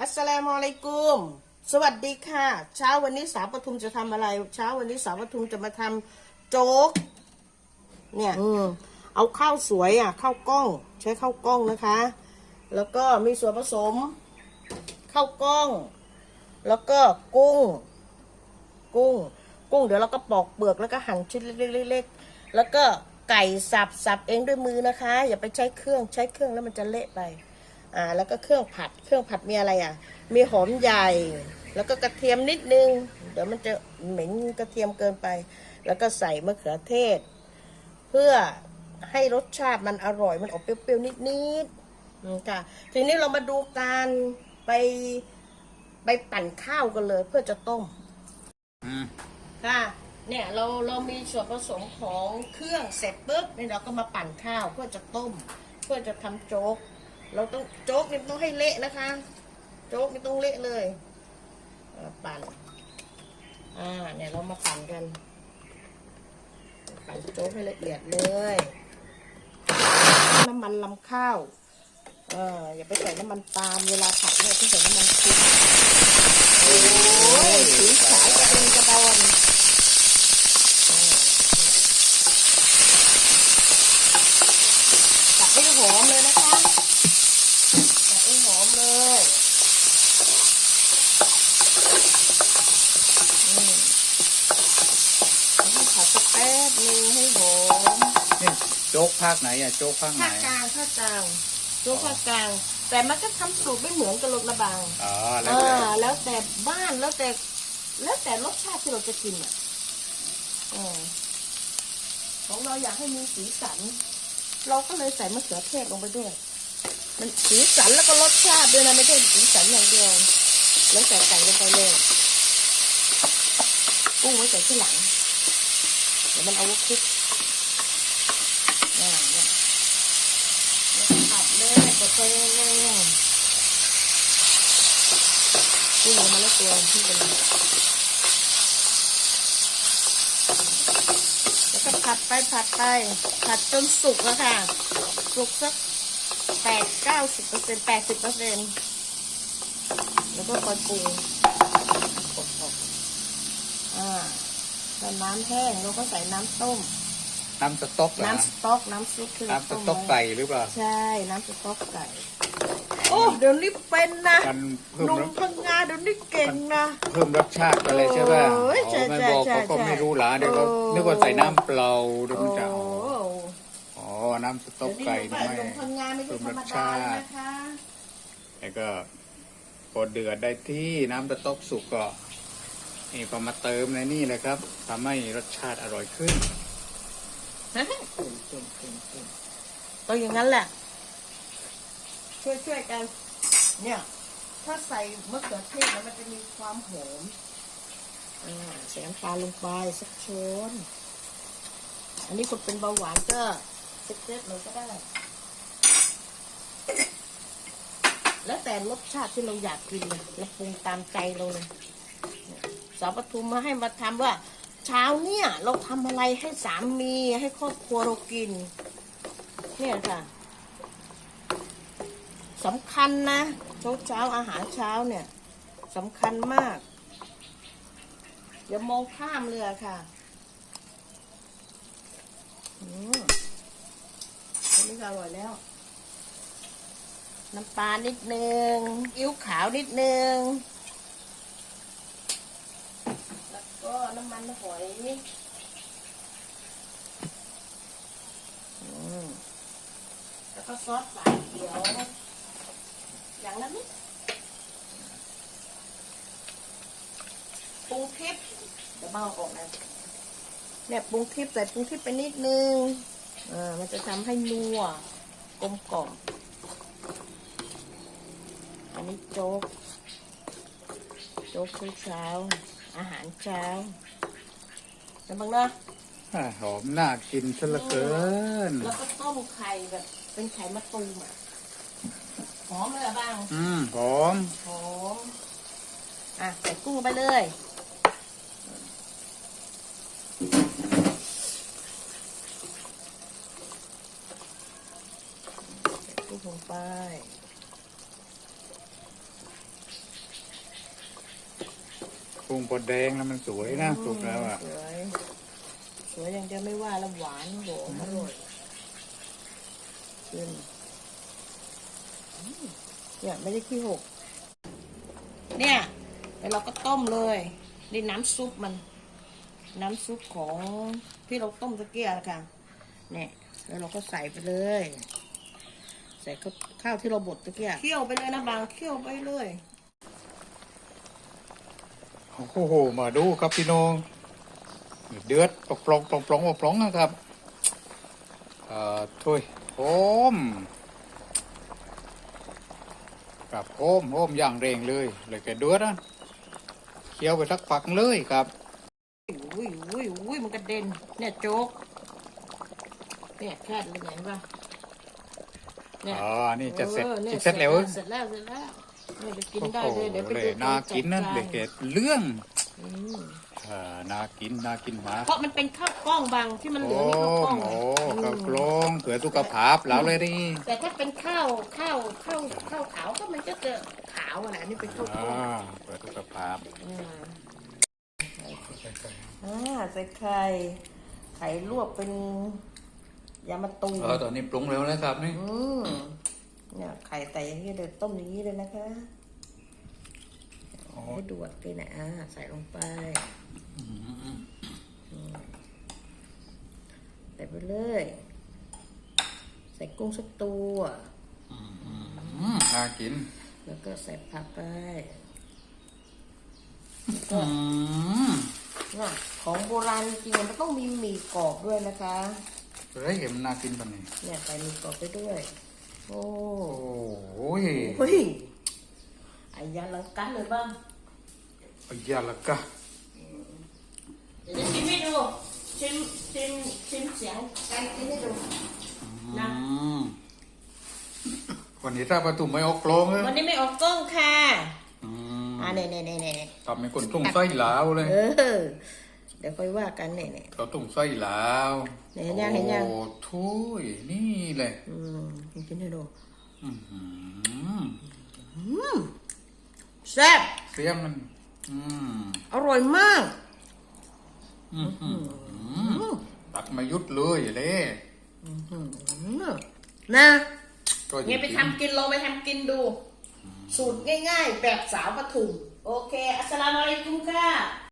อัสสลามุอะลัยกุม สวัสดีค่ะ เช้าวันนี้สาวปทุมจะทำอะไร เช้าวันนี้สาวปทุมจะมาทำโจ๊ก เนี่ยอืมเอาข้าวสวยอะข้าวกล้อง ใช้ข้าวกล้องนะคะ แล้วก็มีส่วนผสมข้าวกล้อง แล้วก็กุ้ง กุ้ง กุ้งเดี๋ยวเราก็ปอกเปลือกแล้วก็หั่นชิ้นเล็กๆๆแล้วก็ไก่สับสับเองด้วยมือนะคะ อย่าไปใช้เครื่องใช้เครื่องแล้วมันจะเละไป อ่าแล้วก็เครื่องผัดเครื่องผัดมีอะไรอะ มีหอมใหญ่ แล้วก็กระเทียมนิดนึง เดี๋ยวมันจะเหม็นกระเทียมเกินไป แล้วก็ใส่มะเขือเทศ เพื่อให้รสชาติมันอร่อยมันออกเปรี้ยวๆนิดๆอืมค่ะทีนี้เรามาดูการไปไปปั่นข้าวกันเลยเพื่อจะต้มอืมค่ะเนี่ยเราเรามีส่วนผสมของเครื่องเสร็จปุ๊บนี่เราก็มาปั่นข้าวเพื่อจะต้ม เพื่อจะทำโจ๊ก เราต้องโจ๊กนี่ต้องให้เละนะคะ โจ๊กนี่ต้องเละเลยปั่นอ่าเนี่ยเรามาปั่นกัน ปั่นโจ๊กให้ละเอียดเลยน้ำมันลำข้าวเอออย่าไปใส่น้ำมันปาล์มเวลาผัดเนี่ยต้องใส่น้ำมันคุกโอ้ยสีขาวกระเด็นกระดอนจับให้หอมเลยนะคะจับให้หอมเลยอืมแล้วก็ผัดสักแป๊บนึงให้หอม นี่โจ๊กภาคไหนอะโจ๊กภาคไหนภาคกลางภาคกลางตัวภาคกลาง แต่มันก็ทำสูตรไม่เหมือนกันหรอกนะบางอ๋อแล้เอวแต่อแล้วแต่บ้านแล้วแต่ แล้วแต่รสชาติที่เราจะกินอะเออของเราอยากให้มีสีสัน เราก็เลยใส่มะเขือเทศลงไปด้วย มันสีสันแล้วก็รสชาติด้วยนะไม่ใช่สีสันอย่างเดียว แล้วใส่ไก่ลงไปเลยกุ้งไว้ใส่ที่หลัง เดี๋ยวมันเอาไว้คลุกเนี่ยเนี่ยแล้วก็ผัดเลยกดไปเรื่อยๆ กุ้งลงมาแล้วตัวที่เป็นแล้วก็ผัดไปผัดไป ผัดจนสุกแล้วค่ะ สุกสักแปดเก้าสิบเปอร์เซ็นแปดสิบเปอร์เซ็นแล้วก็คอยปรุงกดออกอ่าตอนน้ำแห้งเราก็ใส่น้ำต้ม น้ำสต๊อกเหรอน้ำสต๊อกน้ำซุปที่เราน้ำสต้มต๊อกไว้ไก่หรือเปล่า ใช่ น้ำสต๊อกไก่ โอ้เดี๋ยวนี้เป็นนะมันเพิ่มหนุ่มรสพังงาเดี๋ยวนี้เก่งนะ เพิ่มรสชาติอะไรใช่ป่ะโอ้ยใช่อ๋อไม่ใช่บอกใช่เขาก็ใช่ไม่รู้หลาเดี๋ยวเขาโอ้นึกว่าใส่น้ำเปล่าเดี๋ยวโอ้มันจะอ๋ออ๋อน้ำสต๊อกเดี๋ยวไก่นี้นี่หนุ่ไม่มพังงาไม่ใช่เพิ่มธรรรมสดาชาตินะคะแล้วก็พอเดือดได้ที่น้ำสต๊อกสุกก็นี่พอมาเติมในนี่เลยครับทำให้รสชาติอร่อยขึ้นเก่งเก่งเก่งเก่งก็อย่างนั้นแหละ ช่วยช่วยกัน เนี่ย ถ้าใส่มะเขือเทศแล้วมันจะมีความหอมอ่าใส่น้ำตาลลงไปสักช้อนอันนี้คนเป็นเบาหวานก็เซ็ตๆเลยก็ได้ แล้วแต่รสชาติที่เราอยากกินเลยเราปรุงตามใจเราเลยเนี่ยสาวปทุมมาให้มาทำว่า เช้าเนี่ย เราทำอะไรให้สามีให้ครอบครัวเรากิน เนี่ยค่ะ สำคัญนะเช้าเช้าอาหารเช้าเนี่ยสำคัญมากอย่ามองข้ามเลยอค่ะอืมอันนี้ก็อร่อยแล้ว น้ำปลานิดนึงอิ้วขาวนิดนึง แล้วก็น้ำมันหอยอืมแล้วก็ซอสฝาเขียว อย่างละนิดปรุงทิพย์เดี๋ยวเบาออกนะเนี่ยปรุงทิพย์ใส่ปรุงทิพย์ไปนิดนึงอ่ามันจะทำให้นัวกลมกล่อมอันนี้โจ๊กโจ๊กเช้าๆอาหารเช้าแล้วบางเนาะอ่าหอมน่ากินซะเหลือเกิน แล้วก็ต้มไข่แบบเป็นไข่มะตูมอะ หอมเลยอะบ้างอืมหอมหอมอะใส่กุ้งลงไปเลยใส่กุ้งลงไปปรุงพอแดงแล้วมันสวยนะสุกแล้วอะ สวยสวยอย่างเดียวไม่ว่าแล้วหวานโหอมอร่อยขึ้นอืม เนี่ยไม่ได้ขี้หก เนี่ยแล้วเราก็ต้มเลยนี่น้ำซุปมัน น้ำซุปของที่เราต้มตะเกียบค่ะ เนี่ยแล้วเราก็ใส่ไปเลย ใส่ข้าวข้าวที่เราบดตะเกียบเคี่ยวไปเลยนะบางเคี่ยวไปเลยโอ้โหมาดูครับพี่น้องเดือดปลองปลองปลองปลองปลองนะครับเอ่อถ้วยโอม กับโอมโอมอย่างเร่งเลยเลยแกเดือดนะเคี่ยวไปสักพักเลยครับอุ้ยอุ้ยอุ้ยมันกระเด็นเนี่ยโจ๊กเนี่ยแค่เลยเห็นปะเนี่ยอ๋อนี่จะเสร็จออนี่ยเสร็จแล้วเสร็จแล้วเสร็จแล้วเนี่ยไปกินโอ้ได้โหเลยเดี๋ยวไปเลดูยน่ากินนั่นตอเลจัยดแกจานเรื่อง อืมอ่าน่ากินน่ากินมากเพราะมันเป็นข้าวกล้องบางที่มันเหลืโอ้องนี่ข้าวกล้องโหอืข้าวมกลองเผื่อสุขภาพแล้วเลยดิแต่ถ้าเป็นข้าวข้าวข้าวข้าวขาวก็มันก็จะขาวอะนะอันนี่เป็นข้าวกล้อ่าองเผื่อสุขภาพอืมอ่าใส่ไข่ไข่ลวกเป็นยามาตูมเออตอนนี้ปรุงแล้วนะครับนี่อืมเนี่ยไข่แต่อย่างนี้เลยต้มอย่างนี้เลยนะคะโอ้ให้ดวดเลยนะอ่าใส่ลงไปอืม ใส่ไปเลย ใส่กุ้งสักตัวอืมน่ากิน แล้วก็ใส่ผักไปอืมเนี่ยของโบราณจริงๆมันต้องมีหมี่กรอบด้วยนะคะเฮ้ยเห็นมันน่ากินปะเนี่ยเนี่ยใส่หมี่กรอบไปด้วย โอ้โอ้ยเฮ้ยไอ้ยาลังกันเลยบ้างอายาละกะ เดี๋ยวจะชิมให้ดู ชิมชิมชิมเสียงการกินให้ดูนะอืมวันนี้ถ้าประตูไม่ออกกลองเลยวันนี้ไม่ออกกล้องค่ะอืมอ่าเน่เน่เน่เน่ทำให้คนต้องไส้หลาวเลย เออ เดี๋ยวค่อยว่ากันเน่เน่เขาต้องไส้หลาวเห็นยังเห็นยัง โอ้ทุยนี่เลยอืมกินให้ดูอื้อหือแซ่บเสียงมัน อืม อร่อยมากอื้อหือ ตัดไมายุดเลยเลยอืมนะก็เนี่ยไปทำกินลองไปทำกินดู สูตรง่ายๆ แบบสาวปทุม โอเค อัสสลามุอะลัยกุมค่ะ